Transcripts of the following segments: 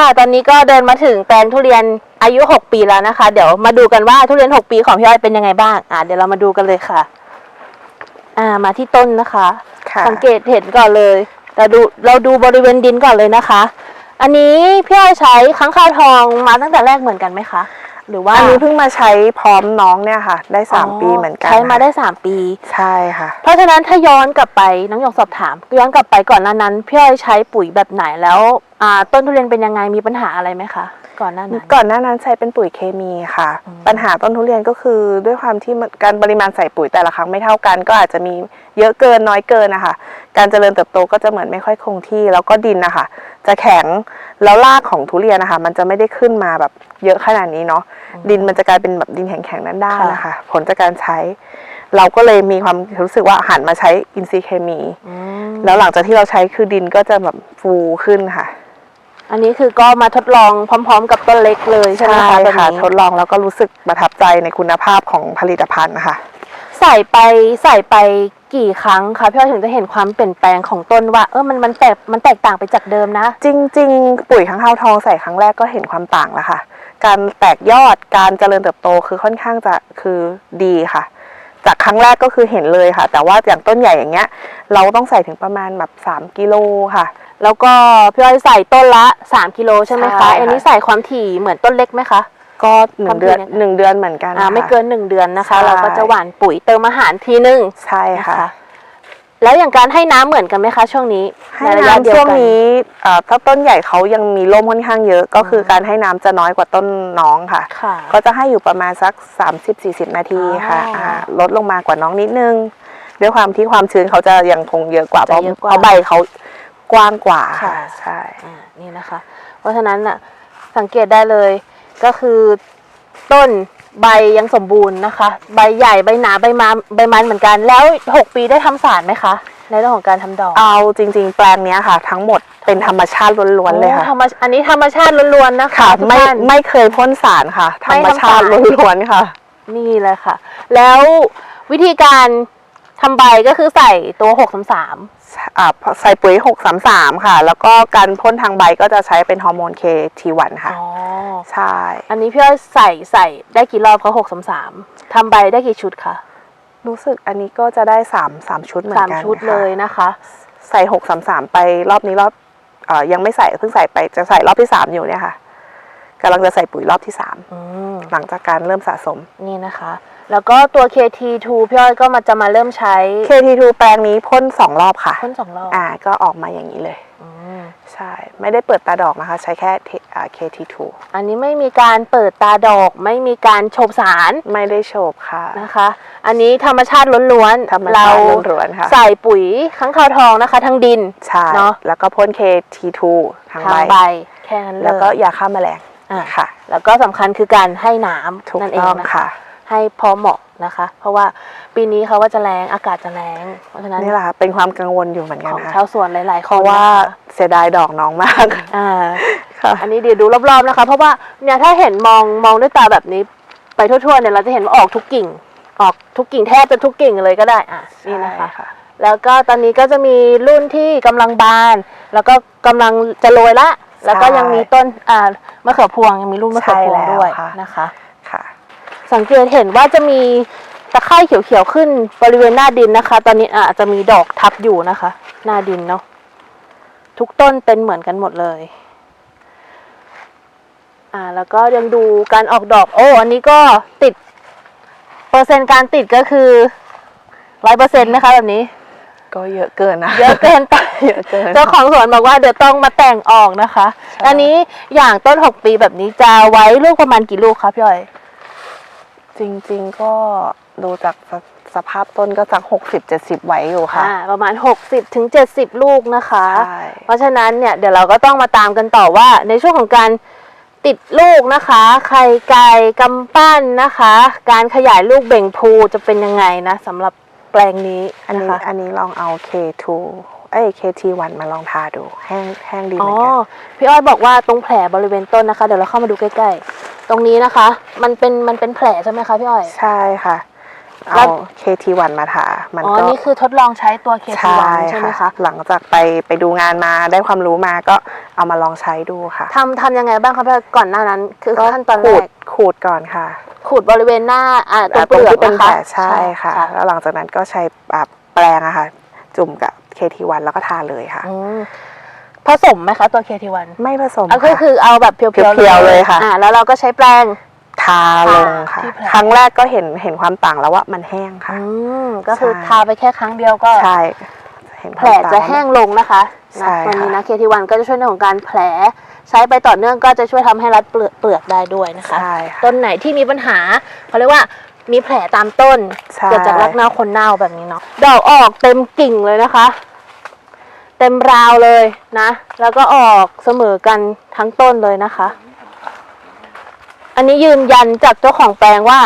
ค่ะ ตอนนี้ก็เดินมาถึงแปลงทุเรียนอายุ 6 ปีแล้วนะคะ เดี๋ยวมาดูกันว่าทุเรียน 6 ปีของพี่อ้อยเป็นยังไงบ้าง อ่าเดี๋ยวเรามาดูกันเลยค่ะ อ่า มาที่ต้นนะคะ ค่ะสังเกตเห็นก่อนเลย เราดูเราดูบริเวณดินก่อนเลยนะคะ อันนี้พี่อ้อยใช้ค้างคาวทองมาตั้งแต่แรกเหมือนกันไหมคะ หรือว่าอันนี้เพิ่งมาใช้พร้อมน้องเนี่ยค่ะ ได้สามปีเหมือนกันใช้มาได้ค่ะ3ปี ใช่ค่ะ เพราะฉะนั้นถ้าย้อนกลับไปน้องหยกสอบถามย้อนกลับไปก่อนหน้านั้นพี่อ้อยใช้ปุ๋ยแบบไหนแล้ว อ่าต้นทุเรียนเป็นยังไงมีปัญหาอะไรไหมคะก่อนหน้านั้น ก่อนหน้านั้นใช้เป็นปุ๋ยเคมีค่ะ อืม ปัญหาต้นทุเรียนก็คือด้วยความที่มันการปริมาณใส่ปุ๋ยแต่ละครั้งไม่เท่ากัน ก็อาจจะมีเยอะเกินน้อยเกินนะคะการเจริญเติบโตก็จะเหมือนไม่ค่อยคงที่ แล้วก็ดินนะคะจะแข็งแล้วรากของทุเรียนนะคะมันจะไม่ได้ขึ้นมาแบบเยอะขนาดนี้เนาะดินมันจะกลายเป็นแบบดินแข็งๆด้านๆนะคะ ผลจากการใช้ เราก็เลยมีความรู้สึกว่าหันมาใช้อินทรีย์เคมี อืมแล้วหลังจากที่เราใช้คือดินก็จะแบบฟูขึ้นค่ะ อันนี้คือก็มาทดลองพร้อม ๆ กับต้นเล็กเลยใช่ไหมคะตอนค่ะ นี้ทดลองแล้วก็รู้สึกประทับใจในคุณภาพของผลิตภัณฑ์นะคะใส่ไปใส่ไปกี่ครั้งคะพี่อ้อยถึงจะเห็นความเปลี่ยนแปลงของต้นว่า เออมันมันแตกมันแตกต่างไปจากเดิมนะ จริง ๆ ปุ๋ยข้างคาวทองใส่ครั้งแรกก็เห็นความต่างแล้วค่ะ การแตกยอดการเจริญเติบโตคือค่อนข้างจะคือดีค่ะ จากครั้งแรกก็คือเห็นเลยค่ะ แต่ว่าอย่างต้นใหญ่อย่างเงี้ย เราต้องใส่ถึงประมาณแบบ3กิโลค่ะ แล้วก็พี่อ้อยใส่ต้นละ 3กิโลใช่ไหมใช่คะค่ะ อันนี้ใส่ความถี่เหมือนต้นเล็กไหมคะ ก็หนึ่งเดือนทำทีเนี่ยหนึ่งเดือนเหมือนกันอ่าค่ะ ไม่เกิน 1 เดือนนะคะ ใช่ เราก็จะหว่านปุ๋ยเติมอาหารทีนึงใช่นะค่ะคะแล้วอย่างการให้น้ำเหมือนกันไหมคะช่วงนี้ให้ในระยะเดีน้ำยช่วงกันนี้เอ่อถ้าต้นใหญ่เขายังมีร่มค่อนข้างเยอะ ก็คืออมการให้น้ำจะน้อยกว่าต้นน้องค่ะ ค่ะก็จะให้อยู่ประมาณสัก 30-40 นาทีค่ะอ๋ออ่าลดลงมากว่าน้องนิดนึง ด้วยความที่ความชื้นเขาจะยังคงเยอะกว่าเพจะราะเยอะกว่า เพราะใบเขา กว้างกว่าค่ะค่ะ ใช่อ่านี่นะคะ เพราะฉะนั้นน่ะสังเกตได้เลยก็คือต้นใบยังสมบูรณ์นะคะ ใบใหญ่ใบหนาใบมาใบมันเหมือนกัน แล้ว6ปีได้ทำสารไหมคะ ในเรื่องของการทำดอกเอาจริง ๆ แปลงเนี้ยค่ะ ทั้งหมดเป็นธรรมชาติล้วนๆเลยค่ะ โอ้ธรรมชอันนี้ธรรมชาติล้วนๆนะคะค่ะทุกไม่ท่าน ไม่เคยพ่นสารค่ะ ธรรมชาติไม่ทำสาร ล้วนๆค่ะ นี่เลยค่ะ แล้ววิธีการทำใบก็คือใส่ตัว6 3 3อ่า ใส่ปุ๋ย 633 ค่ะ แล้วก็การพ่นทางใบก็จะใช้เป็นฮอร์โมน KT1 ค่ะ อ๋อ ใช่ อันนี้พี่อ้อยใส่ใส่ได้กี่รอบคะ6 3 3ทำใบได้กี่ชุดคะรู้สึกอันนี้ก็จะได้3 3ชุดเหมือนสามกันชุดค่ะเลยนะคะ ใส่หกสามสามไปรอบนี้รอบเอ่อยังไม่ใส่เพิ่งใส่ไปจะใส่รอบที่สามอยู่เนี่ยค่ะกำลังจะใส่ปุ๋ยรอบที่สามอืมหลังจากการเริ่มสะสม นี่นะคะ แล้วก็ตัว KT2 พี่อ้อยก็มาจะมาเริ่มใช้ KT2 แปลงนี้พ่นสองรอบค่ะ พ่นสองรอบอ่าก็ออกมาอย่างนี้เลย อืมใช่ ไม่ได้เปิดตาดอกนะคะ ใช้แค่เทอ่า KT2 อันนี้ไม่มีการเปิดตาดอก ไม่มีการโฉบสารไม่ได้โฉบค่ะ นะคะ อันนี้ธรรมชาติล้วนๆธรรมเราชาติล้วนๆค่ะใส่ปุ๋ยข้างคาวทองนะคะ ทั้งดิน ใช่เนอะ แล้วก็พ่น KT2 ทางทางใบใบแค่นั้นเลยแล้วก็ยาฆ่าแมลงอะค่ะ แล้วก็สำคัญคือการให้น้ถูกำนั่นเอต้องงนะคะ ค่ะ ให้พอเหมาะนะคะ เพราะว่าปีนี้เขาว่าจะแรงอากาศจะแรงเพราะฉะนั้นนี่แหละค่ะเป็นความกังวลอยู่เหมือนกันของค่ะชาวสวนหลายๆคนเพราะว่านะคะ เสียดายดอกน้องมาก อ่าค่ะอันนี้เดี๋ยวดูรอบๆนะคะ เพราะว่าเนี่ยถ้าเห็นมองมองด้วยตาแบบนี้ไปทั่วๆเนี่ยเราจะเห็นว่าออกทุกกิ่ง ออกทุกกิ่งแทบจะทุกกิ่งเลยก็ได้อะนี่นะคะ ใช่แล้วก็ตอนนี้ก็จะมีรุ่นที่กำลังบาน แล้วก็กำลังจะโรยละ แล้วก็ยังมีต้นอ่ามะเขือพวงยังมีรุ่นมะเขือพวงใช่แล้วด้วยค่ะ นะคะค่ะ สังเกตเห็นว่าจะมีตะไคร่เขียวๆขึ้นบริเวณหน้าดินนะคะ ตอนนี้อาจจะมีดอกทับอยู่นะคะ หน้าดินเนาะทุกต้นเป็นเหมือนกันหมดเลยอ่าแล้วก็ยังดูการออกดอก โอ้อันนี้ก็ติด เปอร์เซ็นต์การติดก็คือร้อยเปอร์เซ็นต์นะคะแบบนี้ ก็เยอะเกินนะเยอะเกินไปเยอะเกินเจ้าของสวนบอกว่าเดี๋ยวต้องมาแต่งออกนะคะใช่อันนี้อย่างต้นหกปีแบบนี้จะไว้ลูกประมาณกี่ลูกคะพี่อ้อย จริงๆก็ดูจากสสภาพต้นก็สักหกสิบเจ็ดสิบไว้อยู่ค่ะ อ่าประมาณ 60ถึง70 ลูกนะคะ ใช่ เพราะฉะนั้นเนี่ยเดี๋ยวเราก็ต้องมาตามกันต่อว่าในช่วงของการติดลูกนะคะ ไข่ไก่กำปั้นนะคะ การขยายลูกเบ่งพูจะเป็นยังไงนะสำหรับแปลงนี้อันนะนี้คะ อันนี้ลองเอา K2 เอ้ย KT1 มาลองทาดูแห้งแห้งดีเหอ๋อมือนกัน พี่อ้อยบอกว่าตรงแผลบริเวณต้นนะคะ เดี๋ยวเราเข้ามาดูใกล้ๆ ตรงนี้นะคะ มันเป็นมันเป็นแผลใช่ไหมคะพี่อ้อย ใช่ค่ะ แล้เอา ว KT1 มาทา มันอ๋อ ก็นี่คือทดลองใช้ตัวเคใช่ทีวันใช่ไหมคะหลังจากไปไปดูงานมาได้ความรู้มาก็เอามาลองใช้ดูค่ะทำทำยังไงบ้างคะพี่อ้อยก่อนหน้านั้น คือก็ขั้นตอนขูแรดกขูดก่อนค่ะขูดบริเวณหน้าอ่าตรงอ่าเปลือกที่เป็นนะแผคะลใช่ค่ะ แล้วหลังจากนั้นก็ใช้อ่าแปรงอะค่ะ จุ่มกับ KT1 แล้วก็ทาเลยค่ะ อืมผสมไหมคะตัวเคทีวันไม่ผสมอะก็ค่ะ คือเอาแบบเพียวๆเพียวๆเลยค่ะ อ่าแล้วเราก็ใช้แปรง ทาลงค่ะ ที่แผล ครั้งแรกก็เห็นเห็นความต่างแล้วว่ามันแห้งค่ะ อืมก็คือใช่ ทาไปแค่ครั้งเดียวก็ ใช่เห็นคแผวาลมต่างจะว่าแห้งลงนะคะใช่นะตัวนี้ค่ะนะเคทีวันก็จะช่วยในเรื่องของการแผล ใช้ไปต่อเนื่องก็จะช่วยทำให้รัดเปลือกเปลือกได้ด้วยนะคะ ใช่ค่ะ ต้นไหนที่มีปัญหาเขาเรียกว่ามีแผลตามต้นใช่ เกิดจากรักเน่าคนเน่าแบบนี้เนาะดอกออกเต็มกิ่งเลยนะคะ เต็มราวเลยนะ แล้วก็ออกเสมอกันทั้งต้นเลยนะคะ อันนี้ยืนยันจากเจ้าของแปลงว่า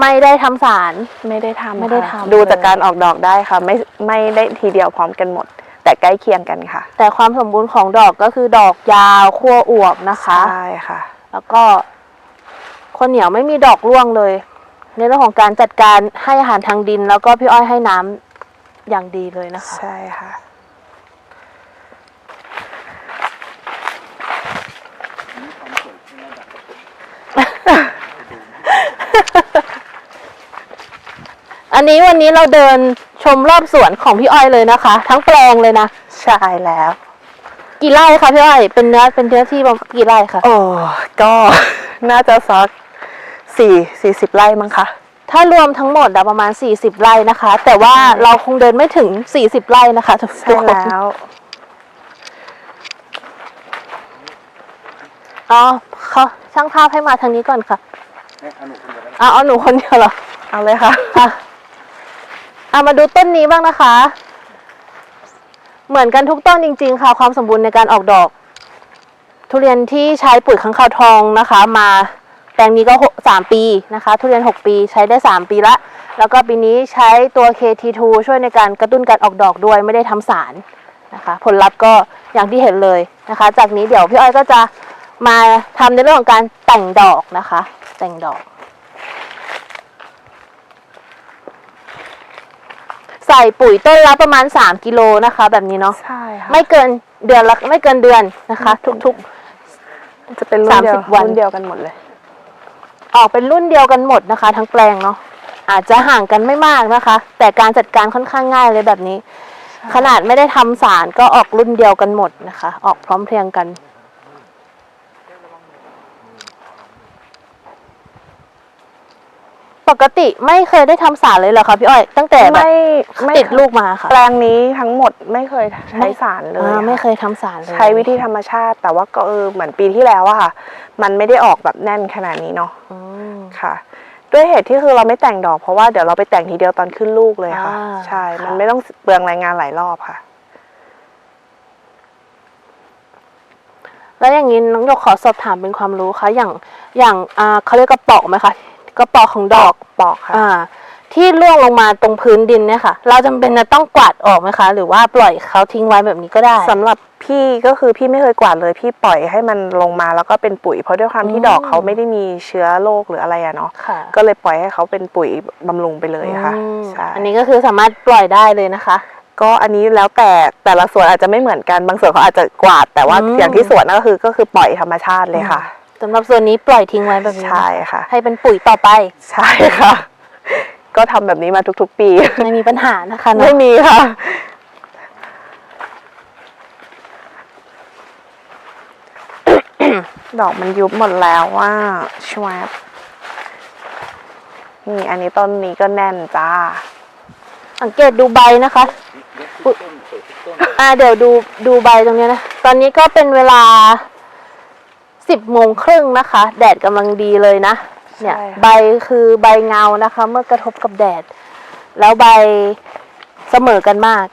ไม่ได้ทำสาร ไม่ได้ทำไม่ได้ค่ะทำดูเลยจากการออกดอกได้ค่ะ ไม่ไม่ได้ทีเดียวพร้อมกันหมด แต่ใกล้เคียงกันค่ะแต่ความสมบูรณ์ของดอกก็คือดอกยาวขั้วอวบนะคะ ใช่ค่ะ แล้วก็คนเหนียวไม่มีดอกร่วงเลย ในเรื่องของการจัดการให้อาหารทางดิน แล้วก็พี่อ้อยให้น้ำอย่างดีเลยนะคะ ใช่ค่ะ อันนี้วันนี้เราเดินชมรอบสวนของพี่อ้อยเลยนะคะ ทั้งแปลงเลยนะ ใช่แล้ว กี่ไร่คะพี่อ้อยเป็นเนื้อเป็นเนื้อที่ประมาณกี่ไร่คะโอ้ก็น่าจะสักสี่สี่สิบไร่มั้งคะ ถ้ารวมทั้งหมดอะประมาณ 40 ไร่นะคะ แต่ว่าเราคงเดินไม่ถึง 40 ไร่นะคะทุกใช่ทุกคนแล้ว อ๋อเขาช่างภาพให้มาทางนี้ก่อนค่ะเอาเอาหนูคนเดียวเหรอ เอาเลยค่ะ อะ เอามาดูต้นนี้บ้างนะคะ เหมือนกันทุกต้นจริง ๆ ค่ะ ความสมบูรณ์ในการออกดอก ทุเรียนที่ใช้ปุ๋ยข้างคาวทองนะคะ มาแปลงนี้ก็สามปีนะคะ ทุเรียนหกปีใช้ได้สามปีละ แล้วก็ปีนี้ใช้ตัว KT2 ช่วยในการกระตุ้นการออกดอกด้วยไม่ได้ทำสารนะคะ ผลลัพธ์ก็อย่างที่เห็นเลยนะคะ จากนี้เดี๋ยวพี่อ้อยก็จะมาทำในเรื่องของการแต่งดอกนะคะ แต่งดอก ใส่ปุ๋ยต้นละประมาณ 3กิโลนะคะ แบบนี้เนาะใช่ค่ะไม่เกินเดือนละไม่เกินเดือนนะคะ ทุก จะเป็นรุ่นเดียว30วัน รุ่นเดียวกันหมดเลย ๆ ออกเป็นรุ่นเดียวกันหมดนะคะ ทั้งแปลงเนาะอาจจะห่างกันไม่มากนะคะ แต่การจัดการค่อนข้างง่ายเลยแบบนี้ ขนาดไม่ได้ทำสารก็ออกรุ่นเดียวกันหมดนะคะ ออกพร้อมเพรียงกัน ปกติไม่เคยได้ทำสารเลยเหรอคะพี่อ้อย ตั้งแต่แบบไม่ไม่ติดลูกมาค่ะ แปลงนี้ทั้งหมดไม่เคยใช้สารเลยอ่าค่ะไม่เคยทำสารเลย ใช้วิธีธรรมชาติ แต่ว่าก็เออเหมือนปีที่แล้วอะค่ะ มันไม่ได้ออกแบบแน่นขนาดนี้เนาะอืม ค่ะ ด้วยเหตุที่คือเราไม่แต่งดอกเพราะว่าเดี๋ยวเราไปแต่งทีเดียวตอนขึ้นลูกเลยค่ะ อ่าใช่ ค่ะ มันไม่ต้องเปลืองแรงงานหลายรอบค่ะ แล้วอย่างนี้น้องหยกขอสอบถามเป็นความรู้ค่ะ อย่างอย่างอ่าเขาเรียกกระเป๋อไหมคะ กระเป๋อของดอกปอกค่ะ อ่า ที่ร่วงลงมาตรงพื้นดินเนี่ยค่ะ เราจำเป็นจะต้องกวาดออกไหมคะ หรือว่าปล่อยเขาทิ้งไว้แบบนี้ก็ได้ สำหรับพี่ก็คือพี่ไม่เคยกวาดเลย พี่ปล่อยให้มันลงมาแล้วก็เป็นปุ๋ยเพราะด้วยความที่อืม ดอกเขาไม่ได้มีเชื้อโรคหรืออะไรอะเนาะค่ะก็เลยปล่อยให้เขาเป็นปุ๋ยบำรุงไปเลยค่ะอืมใช่อันนี้ก็คือสามารถปล่อยได้เลยนะคะ ก็อันนี้แล้วแต่แต่ละส่วนอาจจะไม่เหมือนกันบางส่วนเขาอาจจะกวาดแต่ว่าอืมอย่างที่สวนก็คือก็คือปล่อยธรรมชาติเลยค่ะ สำหรับส่วนนี้ปล่อยทิ้งไว้แบบนี้ใช่ค่ะ ให้เป็นปุ๋ยต่อไป ใช่ค่ะ ก็ทำแบบนี้มาทุกๆ ปี ไม่มีปัญหานะคะเนอะไม่มีค่ะ ดอกมันยุบหมดแล้วว่าชวบนี่อันนี้ต้นนี้ก็แน่นจ้า สังเกตดูใบนะคะ อุ๊ย อ่าเดี๋ยวดูดูใบตรงเนี้ยนะ ตอนนี้ก็เป็นเวลา สิบโมงครึ่งนะคะ แดดกำลังดีเลยนะ เนี่ยใช่ค่ะ ใบคือใบเงานะคะ เมื่อกระทบกับแดด แล้วใบเสมอกันมาก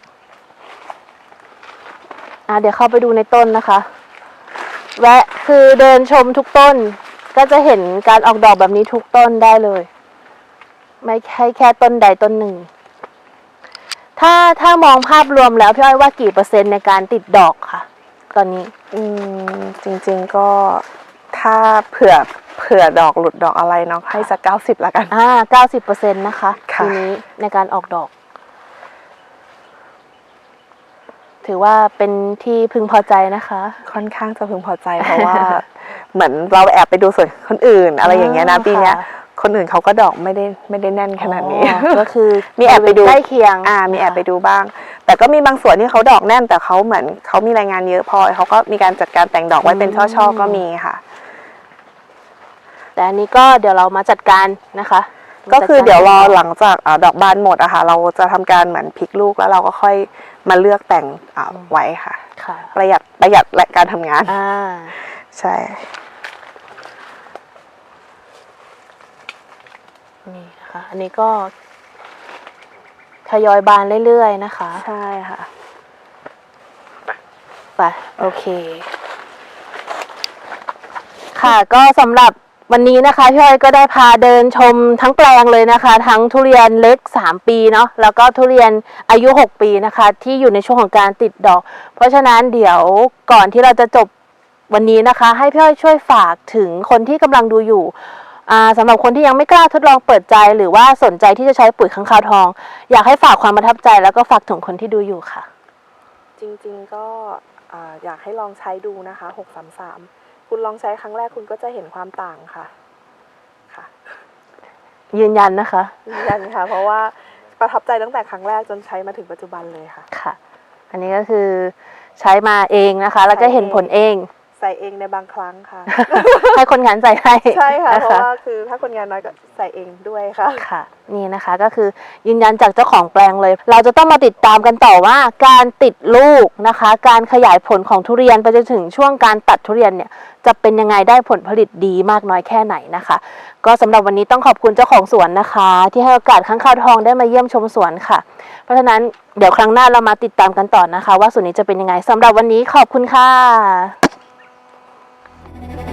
อ่าเดี๋ยวเข้าไปดูในต้นนะคะ แวะคือเดินชมทุกต้น ก็จะเห็นการออกดอกแบบนี้ทุกต้นได้เลย ไม่ใช่แค่ต้นใดต้นหนึ่ง ถ้าถ้ามองภาพรวมแล้วพี่อ้อยว่ากี่เปอร์เซ็นต์ในการติดดอกค่ะ ตอนนี้อืมจริงๆก็ถ้าเผื่อเผื่อดอกหลุดดอกอะไรเนาะให้สักเก้าสิบละกัน อ่าเก้าสิบเปอร์เซ็นต์นะคะค่ะ ปีนี้ในการออกดอก ถือว่าเป็นที่พึงพอใจนะคะ ค่อนข้างจะพึงพอใจเพราะว่า เหมือนเราแอบไปดูส่วนคนอื่น อะไรอย่างเงี้ยนะอ๋อปีเนี้ยค่ะ คนอื่นเขาก็ดอกไม่ได้ไม่ได้แน่นขนาดนี้ อ๋อก็คือมีแอบไปดู ใกล้เคียงอ่ามีแอบไปดูบ้าง แต่ก็มีบางส่วนที่เขาดอกแน่น แต่เขาเหมือนเขามีรายงานเยอะพอเขาก็มีการจัดการแต่งดอกไว้เป็นช่อๆก็มีค่ะ แต่อันนี้ก็เดี๋ยวเรามาจัดการนะคะ ก็คือเดี๋ยวรอหงลังจากอาดอกบานหมดอะค่ะ เราจะทำการเหมือนพลิกลูกแล้วเราก็ค่อยมาเลือกแต่งอ่าไว้ค่ะ ค่ะประหยัดประหยัดและการทำงาน อ่าใช่ นี่นะคะ อันนี้ก็ ทยอยบานเรื่อยๆ นะคะ ใช่ค่ะ ไป โอเค ค่ะก็สำหรับวันนี้นะคะพี่อ้อยก็ได้พาเดินชมทั้งแปลงเลยนะคะ ทั้งทุเรียนเล็ก 3 ปีเนาะแล้วก็ทุเรียนอายุ 6 ปีนะคะ ที่อยู่ในช่วงของการติดดอก เพราะฉะนั้นเดี๋ยวก่อนที่เราจะจบวันนี้นะคะ ให้พี่อ้อยช่วยฝากถึงคนที่กำลังดูอยู่อ่า สำหรับคนที่ยังไม่กล้าทดลองเปิดใจ หรือว่าสนใจที่จะใช้ปุ๋ยข้างคาวทอง อยากให้ฝากความประทับใจแล้วก็ฝากถึงคนที่ดูอยู่ค่ะ จริงๆก็อ่าอยากให้ลองใช้ดูนะคะหกสามสามคุณลองใช้ครั้งแรกคุณก็จะเห็นความต่างค่ะค่ะยืนยันนะคะ ยืนยันค่ะ เพราะว่าประทับใจตั้งแต่ครั้งแรกจนใช้มาถึงปัจจุบันเลยค่ะ ค่ะ อันนี้ก็คือใช้มาเองนะคะ แล้วก็เห็นผลเอง ใส่เองในบางครั้งค่ะ ให้คนงานใส่ให้ใช่ค่ะ นเพราะว่าคือถ้าคนงานน้อยก็ใส่เองด้วยค่ะ ค่ะ นี่นะคะก็คือยืนยันจากเจ้าของแปลงเลย เราจะต้องมาติดตามกันต่อว่าการติดลูกนะคะ การขยายผลของทุเรียนไปจนถึงช่วงการตัดทุเรียนเนี่ยจะเป็นยังไงได้ผลผลิตดีมากน้อยแค่ไหนนะคะ ก็สำหรับวันนี้ต้องขอบคุณเจ้าของสวนนะคะ ที่ให้โอกาสข้างข้าวทองได้มาเยี่ยมชมสวนค่ะ เพราะฉะนั้นเดี๋ยวครั้งหน้าเรามาติดตามกันต่อนะคะ ว่าสวนนี้จะเป็นยังไงสำหรับวันนี้ขอบคุณค่ะ thank you.